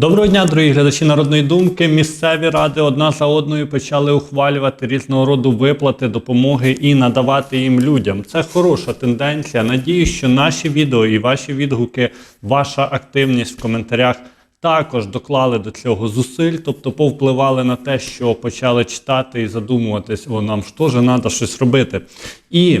Доброго дня, дорогі глядачі народної думки. Місцеві ради одна за одною почали ухвалювати різного роду виплати, допомоги і надавати їм людям. Це хороша тенденція. Надіюсь, що наші відео і ваші відгуки, ваша активність в коментарях також доклали до цього зусиль, тобто повпливали на те, що почали читати і задумуватись, о, нам ж теж треба щось робити. І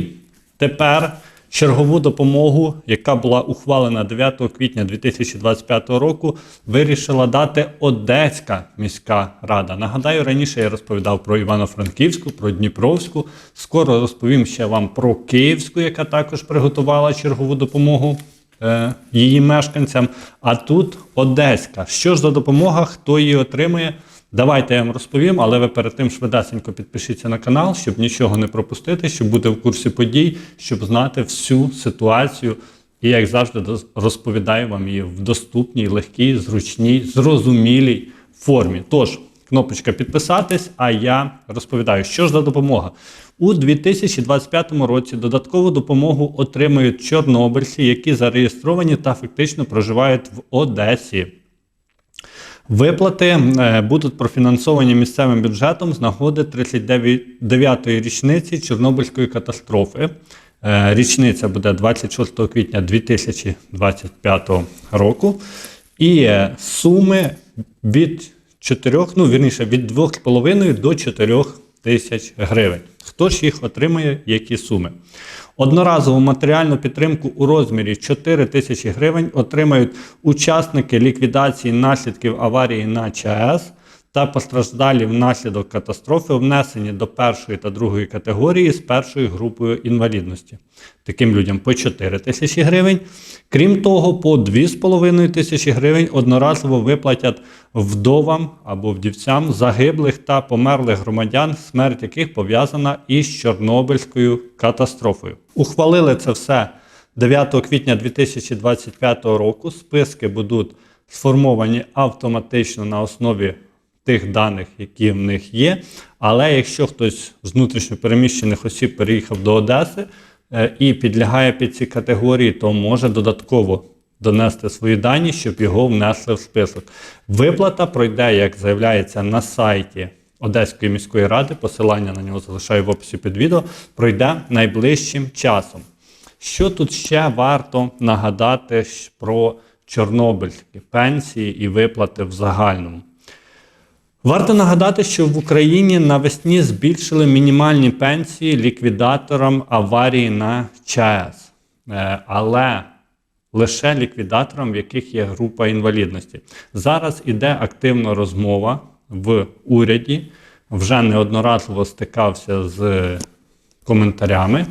тепер чергову допомогу, яка була ухвалена 9 квітня 2025 року, вирішила дати Одеська міська рада. Нагадаю, раніше я розповідав про Івано-Франківську, про Дніпровську. Скоро розповім ще вам про Київську, яка також приготувала чергову допомогу е, її мешканцям. А тут Одеська. Що ж за допомога, хто її отримує? Давайте я вам розповім, але ви перед тим швидесенько підпишіться на канал, щоб нічого не пропустити, щоб бути в курсі подій, щоб знати всю ситуацію. І як завжди розповідаю вам її в доступній, легкій, зручній, зрозумілій формі. Тож, кнопочка підписатись, а я розповідаю, що ж за допомога. У 2025 році додаткову допомогу отримують чорнобильці, які зареєстровані та фактично проживають в Одесі. Виплати е, будуть профінансовані місцевим бюджетом з нагоди 39-ї річниці Чорнобильської катастрофи. Е, Річниця буде 26 квітня 2025 року. І е, суми від 4, ну вірніше, від 2,5 до 4 тисяч гривень. Хто ж їх отримує, які суми? Одноразову матеріальну підтримку у розмірі 4 тисячі гривень отримають учасники ліквідації наслідків аварії на ЧАЕС та постраждалі внаслідок катастрофи, внесені до першої та другої категорії з першою групою інвалідності. Таким людям по 4 тисячі гривень. Крім того, по 2,5 тисячі гривень одноразово виплатять вдовам або вдівцям загиблих та померлих громадян, смерть яких пов'язана із Чорнобильською катастрофою. Ухвалили це все 9 квітня 2025 року. Списки будуть сформовані автоматично на основі тих даних, які в них є. Але якщо хтось з внутрішньопереміщених осіб переїхав до Одеси е, і підлягає під ці категорії, то може додатково донести свої дані, щоб його внесли в список. Виплата пройде, як заявляється, на сайті Одеської міської ради. Посилання на нього залишаю в описі під відео. Пройде найближчим часом. Що тут ще варто нагадати про чорнобильські пенсії і виплати в загальному? Варто нагадати, що в Україні навесні збільшили мінімальні пенсії ліквідаторам аварії на ЧАЕС, Е, але лише ліквідаторам, в яких є група інвалідності. Зараз іде активна розмова в уряді. Вже неодноразово стикався з коментарями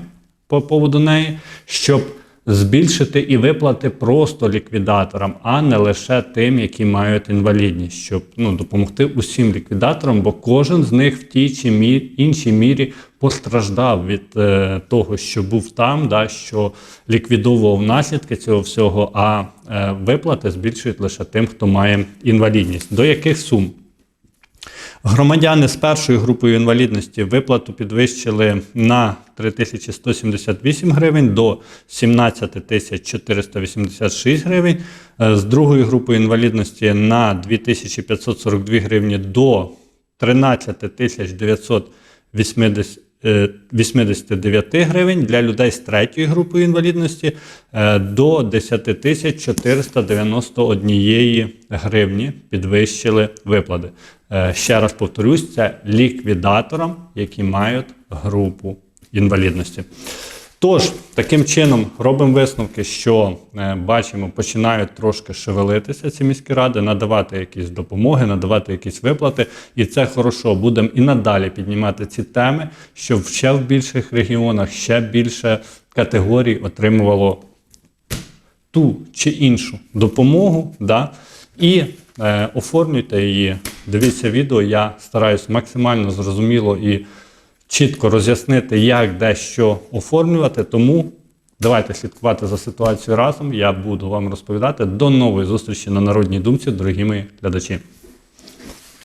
по поводу неї, щоб збільшити і виплати просто ліквідаторам, а не лише тим, які мають інвалідність, щоб ну, допомогти усім ліквідаторам, бо кожен з них в тій чи мі- іншій мірі постраждав від е, того, що був там, да, що ліквідовував наслідки цього всього, а е, виплати збільшують лише тим, хто має інвалідність. До яких сум? Громадяни з першою групою інвалідності виплату підвищили на 3178 гривень до 17 486 гривень. Е, З другою групою інвалідності на 2542 гривні до 13 980 е, 89 гривень для людей з третьої групи інвалідності е, до 10 тисяч 491 гривні підвищили виплати. Е, Ще раз повторюсь, це ліквідаторам, які мають групу інвалідності. Тож, таким чином робимо висновки, що е, бачимо, починають трошки шевелитися ці міські ради, надавати якісь допомоги, надавати якісь виплати. І це хорошо. Будемо і надалі піднімати ці теми, щоб ще в більших регіонах ще більше категорій отримувало ту чи іншу допомогу. Да? І е, оформлюйте її. Дивіться відео. Я стараюсь максимально зрозуміло і чітко роз'яснити, як де що оформлювати. Тому давайте слідкувати за ситуацією разом. Я буду вам розповідати. До нової зустрічі на Народній думці, дорогі мої глядачі.